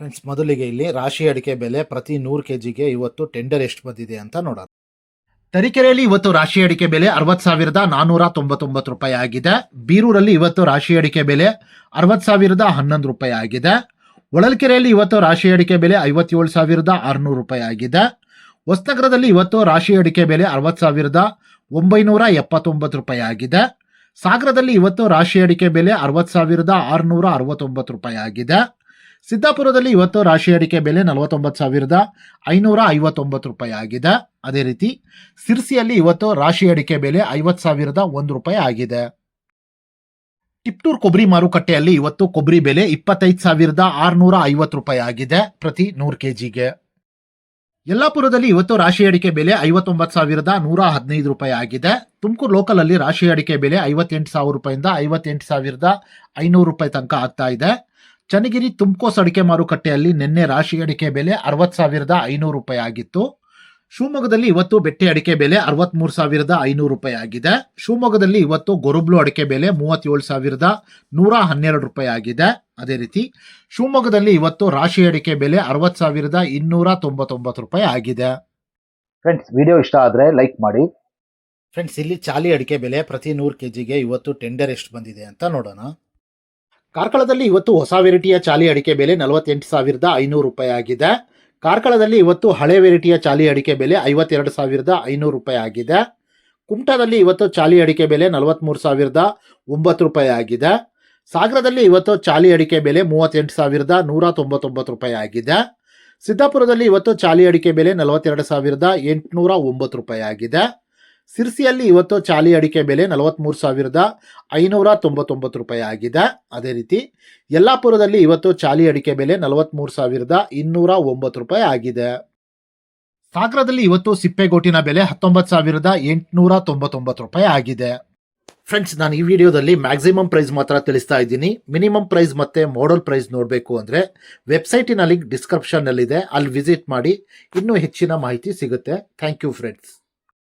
Friends ಮೊದಲಿಗೆ ಇಲ್ಲಿ ರಾಶಿ ಅಡಿಕೆ ಬೆಲೆ ಪ್ರತಿ ನೂರು ಕೆ ಜಿಗೆ ಇವತ್ತು ಟೆಂಡರ್ ಎಷ್ಟು ಬಂದಿದೆ ಅಂತ ನೋಡೋಣ. ತರೀಕೆರೆಯಲ್ಲಿ ಇವತ್ತು ರಾಶಿ ಅಡಿಕೆ ಬೆಲೆ ಅರವತ್ತು ಸಾವಿರದ ನಾನ್ನೂರ ತೊಂಬತ್ತೊಂಬತ್ತು ರೂಪಾಯಿ ಆಗಿದೆ. ಬೀರೂರಲ್ಲಿ ಇವತ್ತು ರಾಶಿ ಅಡಿಕೆ ಬೆಲೆ ಅರವತ್ತು ಸಾವಿರದ ಹನ್ನೊಂದು ರೂಪಾಯಿ ಆಗಿದೆ. ಒಳಲ್ಕೆರೆಯಲ್ಲಿ ಇವತ್ತು ರಾಶಿ ಅಡಿಕೆ ಬೆಲೆ ಐವತ್ತೇಳು ಸಾವಿರದ ಆರುನೂರು ರೂಪಾಯಿ ಆಗಿದೆ. ಹೊಸನಗರದಲ್ಲಿ ಇವತ್ತು ರಾಶಿ ಅಡಿಕೆ ಬೆಲೆ ಅರವತ್ತು ಸಾವಿರದ ಒಂಬೈನೂರ ಎಪ್ಪತ್ತೊಂಬತ್ತು ರೂಪಾಯಿ ಆಗಿದೆ. ಸಾಗರದಲ್ಲಿ ಇವತ್ತು ರಾಶಿ ಅಡಿಕೆ ಬೆಲೆ ಅರವತ್ತು ಸಾವಿರದ ಆರುನೂರ ಅರವತ್ತೊಂಬತ್ತು ರೂಪಾಯಿ ಆಗಿದೆ. ಸಿದ್ದಾಪುರದಲ್ಲಿ ಇವತ್ತು ರಾಶಿ ಅಡಿಕೆ ಬೆಲೆ ನಲವತ್ತೊಂಬತ್ತು ಸಾವಿರದ ಐನೂರ ಐವತ್ತೊಂಬತ್ತು ರೂಪಾಯಿ ಆಗಿದೆ. ಅದೇ ರೀತಿ ಸಿರ್ಸಿಯಲ್ಲಿ ಇವತ್ತು ರಾಶಿ ಅಡಿಕೆ ಬೆಲೆ ಐವತ್ತು ಸಾವಿರದ ಒಂದು ರೂಪಾಯಿ ಆಗಿದೆ. ಟಿಪ್ಟೂರ್ ಕೊಬ್ಬರಿ ಮಾರುಕಟ್ಟೆಯಲ್ಲಿ ಇವತ್ತು ಕೊಬ್ಬರಿ ಬೆಲೆ ಇಪ್ಪತ್ತೈದು ಸಾವಿರದ ಆರುನೂರ ಐವತ್ತು ರೂಪಾಯಿ ಆಗಿದೆ ಪ್ರತಿ ನೂರು ಕೆಜಿಗೆ. ಯಲ್ಲಾಪುರದಲ್ಲಿ ಇವತ್ತು ರಾಶಿ ಅಡಿಕೆ ಬೆಲೆ ಐವತ್ತೊಂಬತ್ತು ಸಾವಿರದ ನೂರ ಹದಿನೈದು ರೂಪಾಯಿ ಆಗಿದೆ. ತುಮಕೂರು ಲೋಕಲಲ್ಲಿ ರಾಶಿ ಅಡಿಕೆ ಬೆಲೆ ಐವತ್ತೆಂಟು ಸಾವಿರ ರೂಪಾಯಿಂದ ಐವತ್ತೆಂಟು ಸಾವಿರದ ಐನೂರು ರೂಪಾಯಿ ತನಕ ಆಗ್ತಾ ಇದೆ. ಚನ್ನಗಿರಿ ತುಮಕೋಸ್ ಅಡಿಕೆ ಮಾರುಕಟ್ಟೆಯಲ್ಲಿ ನಿನ್ನೆ ರಾಶಿ ಅಡಿಕೆ ಬೆಲೆ ಅರವತ್ತು ಸಾವಿರದ ಐನೂರು ರೂಪಾಯಿ ಆಗಿತ್ತು. ಶಿವಮೊಗ್ಗದಲ್ಲಿ ಇವತ್ತು ಬೆಟ್ಟೆ ಅಡಿಕೆ ಬೆಲೆ ಅರವತ್ತ್ಮೂರು ಸಾವಿರದ ಐನೂರು ರೂಪಾಯಿ ಆಗಿದೆ. ಶಿವಮೊಗ್ಗದಲ್ಲಿ ಇವತ್ತು ಗೊರುಬ್ಲು ಅಡಿಕೆ ಬೆಲೆ ಮೂವತ್ತೇಳು ಸಾವಿರದ ನೂರ ಹನ್ನೆರಡು ರೂಪಾಯಿ ಆಗಿದೆ. ಅದೇ ರೀತಿ ಶಿವಮೊಗ್ಗದಲ್ಲಿ ಇವತ್ತು ರಾಶಿ ಅಡಿಕೆ ಬೆಲೆ ಅರವತ್ತು ಸಾವಿರದ ಇನ್ನೂರ ತೊಂಬತ್ತೊಂಬತ್ತು ರೂಪಾಯಿ ಆಗಿದೆ. ಫ್ರೆಂಡ್ಸ್ ವಿಡಿಯೋ ಇಷ್ಟ ಆದರೆ ಲೈಕ್ ಮಾಡಿ. ಫ್ರೆಂಡ್ಸ್ ಇಲ್ಲಿ ಚಾಲಿ ಅಡಿಕೆ ಬೆಲೆ ಪ್ರತಿ ನೂರು ಕೆ ಜಿಗೆ ಇವತ್ತು ಟೆಂಡರ್ ಎಷ್ಟು ಬಂದಿದೆ ಅಂತ ನೋಡೋಣ. ಕಾರ್ಕಳದಲ್ಲಿ ಇವತ್ತು ಹೊಸ ವೆರೈಟಿಯ ಚಾಲಿ ಅಡಿಕೆ ಬೆಲೆ ನಲವತ್ತೆಂಟು ಸಾವಿರದ ಐನೂರು ರೂಪಾಯಿ ಆಗಿದೆ. ಕಾರ್ಕಳದಲ್ಲಿ ಇವತ್ತು ಹಳೆ ವೆರೈಟಿಯ ಚಾಲಿ ಅಡಿಕೆ ಬೆಲೆ ಐವತ್ತೆರಡು ಸಾವಿರದ ಐನೂರು ರೂಪಾಯಿ ಆಗಿದೆ. ಕುಮಟಾದಲ್ಲಿ ಇವತ್ತು ಚಾಲಿ ಅಡಿಕೆ ಬೆಲೆ ನಲವತ್ತ್ಮೂರು ಸಾವಿರದ ಒಂಬತ್ತು ರೂಪಾಯಿ ಆಗಿದೆ. ಸಾಗರದಲ್ಲಿ ಇವತ್ತು ಚಾಲಿ ಅಡಿಕೆ ಬೆಲೆ ಮೂವತ್ತೆಂಟು ಸಾವಿರದ ನೂರ ತೊಂಬತ್ತೊಂಬತ್ತು ರೂಪಾಯಿ ಆಗಿದೆ. ಸಿದ್ದಾಪುರದಲ್ಲಿ ಇವತ್ತು ಚಾಲಿ ಅಡಿಕೆ ಬೆಲೆ ನಲವತ್ತೆರಡು ಸಾವಿರದ ಎಂಟುನೂರ ಒಂಬತ್ತು ರೂಪಾಯಿ ಆಗಿದೆ. ಸಿರ್ಸಿಯಲ್ಲಿ ಇವತ್ತು ಚಾಲಿ ಅಡಿಕೆ ಬೆಲೆ ನಲವತ್ತ್ಮೂರು ಸಾವಿರದ ಐನೂರ ತೊಂಬತ್ತೊಂಬತ್ತು ರೂಪಾಯಿ ಆಗಿದೆ. ಅದೇ ರೀತಿ ಯಲ್ಲಾಪುರದಲ್ಲಿ ಇವತ್ತು ಚಾಲಿ ಅಡಿಕೆ ಬೆಲೆ ನಲವತ್ತ್ಮೂರು ಸಾವಿರದ ಇನ್ನೂರ ಒಂಬತ್ತು ರೂಪಾಯಿ ಆಗಿದೆ. ಸಾಗರದಲ್ಲಿ ಇವತ್ತು ಸಿಪ್ಪೆಗೋಟಿನ ಬೆಲೆ ಹತ್ತೊಂಬತ್ತು ಸಾವಿರದ ಎಂಟುನೂರ ತೊಂಬತ್ತೊಂಬತ್ತು ರೂಪಾಯಿ ಆಗಿದೆ. ಫ್ರೆಂಡ್ಸ್, ನಾನು ಈ ವಿಡಿಯೋದಲ್ಲಿ ಮ್ಯಾಕ್ಸಿಮಮ್ ಪ್ರೈಸ್ ಮಾತ್ರ ತಿಳಿಸ್ತಾ ಇದ್ದೀನಿ. ಮಿನಿಮಮ್ ಪ್ರೈಸ್ ಮತ್ತೆ ಮಾಡಲ್ ಪ್ರೈಸ್ ನೋಡಬೇಕು ಅಂದರೆ ವೆಬ್ಸೈಟಿನ ಲಿಂಕ್ ಡಿಸ್ಕ್ರಿಪ್ಷನ್ನಲ್ಲಿದೆ. ಅಲ್ಲಿ ವಿಸಿಟ್ ಮಾಡಿ ಇನ್ನೂ ಹೆಚ್ಚಿನ ಮಾಹಿತಿ ಸಿಗುತ್ತೆ. Thank you friends.